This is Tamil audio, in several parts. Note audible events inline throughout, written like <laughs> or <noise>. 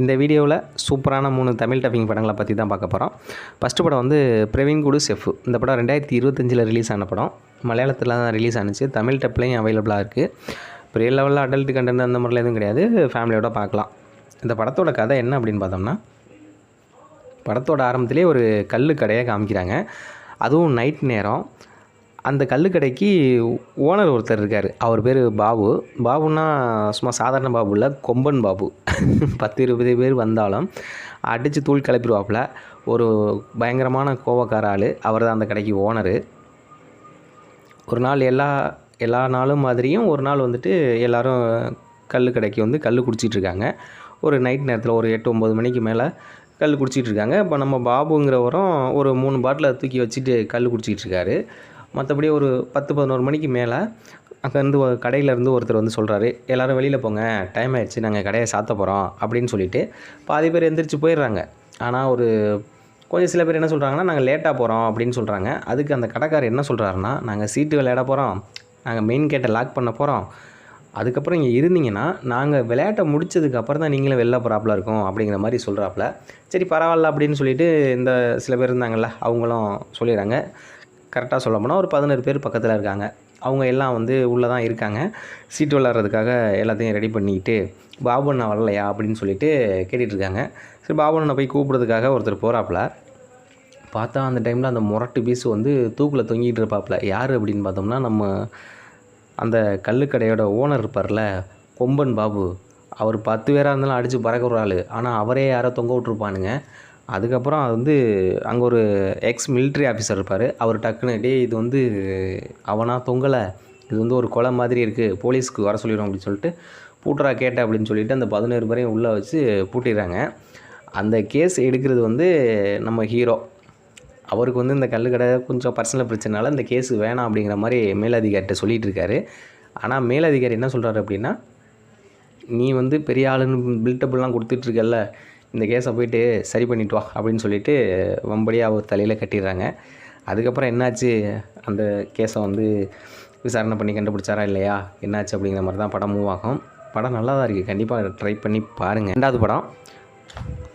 இந்த வீடியோவில் சூப்பரான மூணு தமிழ் டப்பிங் படங்களை பற்றி தான் பார்க்க போகிறோம். ஃபஸ்ட்டு படம் வந்து பிரவீன் குடு செஃப். இந்த படம் ரெண்டாயிரத்தி இருபத்தஞ்சில் ரிலீஸ் ஆன படம். மலையாளத்தில் தான் ரிலீஸ் ஆனிச்சு. தமிழ் டப்லையும் அவைலபிளாக இருக்குது பெரிய லெவலில் அடல்ட் கண்டென்ட் அந்த மாதிரிலாம் எதுவும் கிடையாது. ஃபேமிலியோட பார்க்கலாம். இந்த படத்தோட கதை என்ன அப்படின்னு பார்த்தோம்னா படத்தோட ஆரம்பத்திலே ஒரு கல் கடையை காமிக்கிறாங்க. அதுவும் நைட் நேரம். அந்த கல் கடைக்கு ஓனர் ஒருத்தர் இருக்கார். அவர் பேர் பாபு. பாபுன்னா சும்மா சாதாரண பாபு இல்லை கொம்பன் பாபு. <laughs> பத்து இருபது பேர் வந்தாலும் அடித்து தூள் கிளப்பிடுவாப்புல. ஒரு பயங்கரமான கோவக்கார ஆள். அவர் தான் அந்த கடைக்கு ஓனரு. ஒரு நாள் எல்லா எல்லா நாளும் மாதிரியும் ஒரு நாள் வந்துட்டு எல்லாரும் கல் கடைக்கு வந்து கல் குடிச்சிட்டு இருக்காங்க ஒரு நைட் நேரத்தில் ஒரு எட்டு ஒம்பது மணிக்கு மேலே கல் குடிச்சிட்ருக்காங்க. இப்போ நம்ம பாபுங்கிறவரும் ஒரு மூணு பாட்டிலை தூக்கி வச்சுட்டு கல் குடிச்சிட்டு இருக்காரு மற்றபடி ஒரு பத்து பதினோரு மணிக்கு மேலே அங்கேருந்து கடையிலேருந்து ஒருத்தர் வந்து சொல்கிறாரு எல்லோரும் வெளியில் போங்க டைம் ஆயிடுச்சு நாங்கள் கடையை சாத்த போகிறோம் அப்படின்னு சொல்லிட்டு பாதி பேர் எந்திரிச்சு போயிடுறாங்க. ஆனால் ஒரு கொஞ்சம் சில பேர் என்ன சொல்கிறாங்கன்னா நாங்கள் லேட்டாக போகிறோம் அப்படின்னு சொல்கிறாங்க அதுக்கு அந்த கடைக்காரர் என்ன சொல்கிறாருன்னா நாங்கள் சீட்டு விளையாட போகிறோம் நாங்கள் மெயின் கேட்டை லாக் பண்ண போகிறோம் அதுக்கப்புறம் இங்கே இருந்தீங்கன்னா நாங்கள் விளையாட்டை முடிச்சதுக்கு அப்புறம் தான் நீங்களும் வெளில போகிறாப்புல இருக்கும் அப்படிங்கிற மாதிரி சொல்கிறாப்புல சரி பரவாயில்ல அப்படின்னு சொல்லிட்டு இந்த சில பேர் இருந்தாங்கல்ல அவங்களும் சொல்லிடுறாங்க. கரெக்டாக சொல்ல போனால் ஒரு பதினோரு பேர் பக்கத்தில் இருக்காங்க. அவங்க எல்லாம் வந்து உள்ளே தான் இருக்காங்க. சீட்டு விளாட்றதுக்காக எல்லாத்தையும் ரெடி பண்ணிக்கிட்டு பாபு அண்ணா வரலையா? அப்படின்னு சொல்லிட்டு கேட்டுகிட்டு இருக்காங்க. சரி பாபு அண்ணனை போய் கூப்பிட்றதுக்காக ஒருத்தர் போகிறாப்புல பார்த்தா அந்த டைமில் அந்த முரட்டு பீஸ் வந்து தூக்கில் தொங்கிட்டு இருப்பாப்புல. யார் அப்படின்னு பார்த்தோம்னா நம்ம அந்த கல்லுக்கடையோட ஓனர் இருப்பார்ல கொம்பன் பாபு. அவர் பத்து பேராக இருந்தாலும் அடித்து பறக்கிற ஆள். ஆனால் அவரே யாரோ தொங்க விட்ருப்பானுங்க அதுக்கப்புறம் அது வந்து அங்கே ஒரு எக்ஸ் மிலிட்ரி ஆஃபீஸர் இருப்பார். அவர் டக்குன்னு டேய் இது வந்து அவனா தொங்கலை. இது வந்து ஒரு கொலை மாதிரி இருக்குது போலீஸ்க்கு வர சொல்லிடும் அப்படின்னு சொல்லிட்டு பூட்டரா கேட்ட அப்படின்னு சொல்லிட்டு அந்த பதினேழு பேரையும் உள்ளே வச்சு பூட்டிடுறாங்க. அந்த கேஸ் எடுக்கிறது வந்து நம்ம ஹீரோ அவருக்கு வந்து இந்த கல்லுக்கடை கொஞ்சம் பர்சனல் பிரச்சனைனால இந்த கேஸ் வேணாம் அப்படிங்கிற மாதிரி மேலதிகாரிட்ட சொல்லிகிட்டு இருக்காரு ஆனால் மேலதிகாரி என்ன சொல்கிறாரு அப்படின்னா நீ வந்து பெரிய ஆளுன்னு பில்டப்லாம் கொடுத்துட்ருக்கல்ல இந்த கேஸை போயிட்டு சரி பண்ணிட்டு வா அப்படின்னு சொல்லிட்டு வம்படியாக அவர் தலையில் கட்டிடுறாங்க. அதுக்கப்புறம் என்னாச்சு? அந்த கேஸை வந்து விசாரணை பண்ணி கண்டுபிடிச்சாரா இல்லையா? என்னாச்சு அப்படிங்கிற மாதிரி தான் படம் மூவ் ஆகும். படம் நல்லா தான் இருக்குது கண்டிப்பாக ட்ரை பண்ணி பாருங்கள் ரெண்டாவது படம்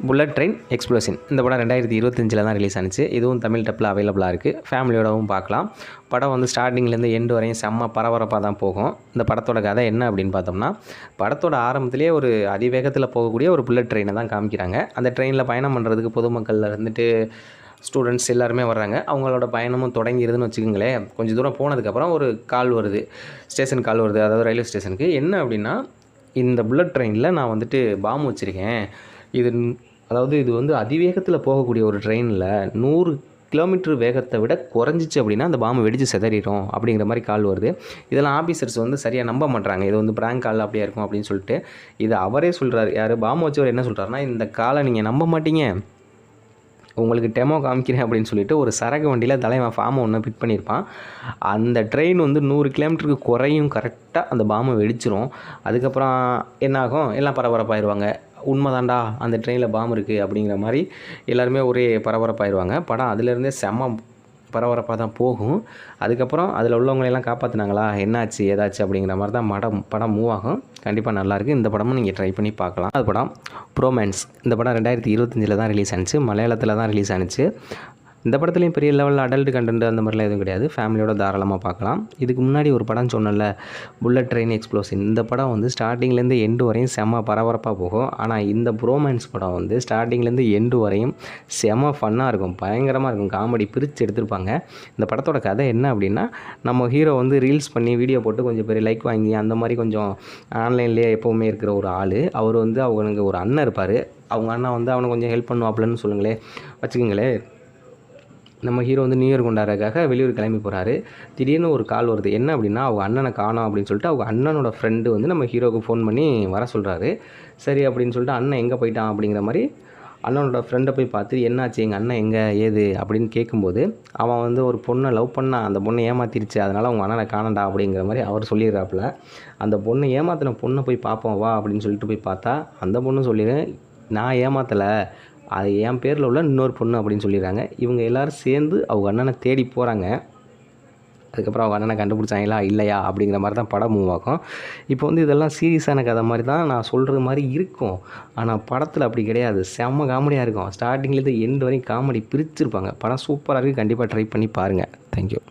புல்லட் ட்ரெயின் எக்ஸ்ப்ளோஷன் இந்த படம் ரெண்டாயிரத்தி இருபத்தஞ்சில் தான் ரிலீஸ் ஆனிச்சு. இதுவும் தமிழ் டப்பில் அவைலபிளாக இருக்குது ஃபேமிலியோடவும் பார்க்கலாம். படம் வந்து ஸ்டார்டிங்லேருந்து எண்டு வரையும் செம்ம பரபரப்பாக தான் போகும். இந்த படத்தோட கதை என்ன அப்படின்னு பார்த்தோம்னா படத்தோட ஆரம்பத்திலே ஒரு அதிவேகத்தில் போகக்கூடிய ஒரு புல்லட் ட்ரெயினை தான் காமிக்கிறாங்க. அந்த ட்ரெயினில் பயணம் பண்ணுறதுக்கு பொதுமக்கள் இருந்துட்டு ஸ்டூடெண்ட்ஸ் எல்லாருமே வர்றாங்க. அவங்களோட பயணமும் தொடங்கிடுதுன்னு வச்சுக்கோங்களேன். கொஞ்சம் தூரம் போனதுக்கப்புறம் ஒரு கால் வருது. ஸ்டேஷன் கால் வருது. அதாவது ரயில்வே ஸ்டேஷனுக்கு என்ன அப்படின்னா இந்த புல்லட் ட்ரெயினில் நான் வந்துட்டு பாம்பு வச்சுருக்கேன். இது அதாவது இது வந்து அதிவேகத்தில் போகக்கூடிய ஒரு ட்ரெயினில் நூறு கிலோமீட்டர் வேகத்தை விட குறைஞ்சிச்சு அப்படின்னா அந்த பாம்பு வெடிச்சு செதறிடும் அப்படிங்கிற மாதிரி கால் வருது. இதெல்லாம் ஆஃபீஸர்ஸ் வந்து சரியாக நம்ப மாட்டாங்க இது வந்து பிராங்க் கால் அப்படியே இருக்கும் அப்படின்னு சொல்லிட்டு இது அவரே சொல்கிறார் யார்? பாம்பு வச்சவர் என்ன சொல்கிறாருன்னா இந்த காலை நீங்கள் நம்ப மாட்டீங்க. உங்களுக்கு டெமோ காமிக்கிறேன் அப்படின்னு சொல்லிட்டு ஒரு சரக்கு வண்டியில் தலைவன் ஃபார்மை ஒன்று பிக் பண்ணியிருப்பான். அந்த ட்ரெயின் வந்து நூறு கிலோமீட்டருக்கு குறையும் கரெக்டாக அந்த பாம்பை வெடிச்சிரும். அதுக்கப்புறம் என்னாகும்? எல்லாம் பரபரப்பாயிருவாங்க. உண்மைதான்டா அந்த ட்ரெயினில் பாம்பு இருக்குது அப்படிங்கிற மாதிரி எல்லாருமே ஒரே பரபரப்பாயிடுவாங்க படம் அதுலேருந்தே செம்ம பரபரப்பாக தான் போகும். அதுக்கப்புறம் அதில் உள்ளவங்களையெல்லாம் காப்பாற்றினாங்களா என்னாச்சு ஏதாச்சு அப்படிங்கிற மாதிரி தான் படம் படம் மூவ் ஆகும். கண்டிப்பாக நல்லாயிருக்கு இந்த படமும் நீங்கள் ட்ரை பண்ணி பார்க்கலாம். அது படம் ப்ரோமேன்ஸ் இந்த படம் ரெண்டாயிரத்தி இருபத்தஞ்சில் தான் ரிலீஸ் ஆனிச்சு. மலையாளத்தில் தான் ரிலீஸ் ஆனிச்சு. இந்த படத்துலையும் பெரிய லெவலில் அடல்ட் கண்டென்ட் அந்த மாதிரிலாம் எதுவும் கிடையாது. ஃபேமிலியோட தாராளமாக பார்க்கலாம். இதுக்கு முன்னாடி ஒரு படம் சொன்னல புல்லட் ட்ரெயின் எக்ஸ்ப்ளோசிவ் இந்த படம் வந்து ஸ்டார்டிங்லேருந்து எண்டு வரையும் செம்ம பரபரப்பாக போகும். ஆனால் இந்த ப்ரோமேன்ஸ் படம் வந்து ஸ்டார்டிங்லேருந்து எண்டு வரையும் செம ஃபன்னாக இருக்கும். பயங்கரமாக இருக்கும். காமெடி பிரித்து எடுத்திருப்பாங்க. இந்த படத்தோட கதை என்ன அப்படின்னா நம்ம ஹீரோ வந்து ரீல்ஸ் பண்ணி வீடியோ போட்டு கொஞ்சம் பெரிய லைக் வாங்கி அந்த மாதிரி கொஞ்சம் ஆன்லைன்லேயே எப்போவுமே இருக்கிற ஒரு ஆள். அவர் வந்து அவனுக்கு ஒரு அண்ணன் இருப்பார். அவங்க அண்ணன் வந்து அவனை கொஞ்சம் ஹெல்ப் பண்ணுவாப்புலன்னு சொல்லுங்களேன். வச்சுக்கோங்களேன். நம்ம ஹீரோ வந்து நியூ இயர் கொண்டாடுறதுக்காக வெளியூர் கிளம்பி போகிறாரு திடீர்னு ஒரு கால் வருது. என்ன அப்படின்னா அவங்க அண்ணனை காணோம் அப்படின்னு சொல்லிட்டு அவங்க அண்ணனோட ஃப்ரெண்டு வந்து நம்ம ஹீரோவுக்கு ஃபோன் பண்ணி வர சொல்கிறாரு சரி அப்படின்னு சொல்லிட்டு அண்ணன் எங்கே போயிட்டான் அப்படிங்கிற மாதிரி அண்ணனோட ஃப்ரெண்டை போய் பார்த்து என்னாச்சு? எங்கள் அண்ணன் எங்கே? ஏது? அப்படின்னு கேட்கும்போது அவன் வந்து ஒரு பொண்ணை லவ் பண்ணான் அந்த பொண்ணை ஏமாத்திருச்சு. அதனால் அவங்க அண்ணனை காணண்டா அப்படிங்கிற மாதிரி அவர் சொல்லிடுறாப்புல. அந்த பொண்ணை ஏமாத்தின பொண்ணை போய் பார்ப்போம் வா அப்படின்னு சொல்லிட்டு போய் பார்த்தா அந்த பொண்ணு சொல்லிடுறேன் நான் ஏமாத்தலை. அது என் பேரில் உள்ள இன்னொரு பொண்ணு அப்படின்னு சொல்லிடுறாங்க. இவங்க எல்லோரும் சேர்ந்து அவங்க அண்ணனை தேடி போகிறாங்க அதுக்கப்புறம் அவங்க அண்ணனை கண்டுபிடிச்சாங்களா? இல்லையா? அப்படிங்கிற மாதிரி தான் படம் மூவ் ஆகும். இப்போ வந்து இதெல்லாம் சீரியஸான கதை மாதிரி தான் நான் சொல்கிறது மாதிரி இருக்கும். ஆனால் படத்தில் அப்படி கிடையாது. செம்ம காமெடியாக இருக்கும். ஸ்டார்டிங்லேருந்து எண்டு வரையும் காமெடி பிரிச்சிருப்பாங்க. படம் சூப்பராக இருக்குது கண்டிப்பாக ட்ரை பண்ணி பாருங்கள் தேங்க்யூ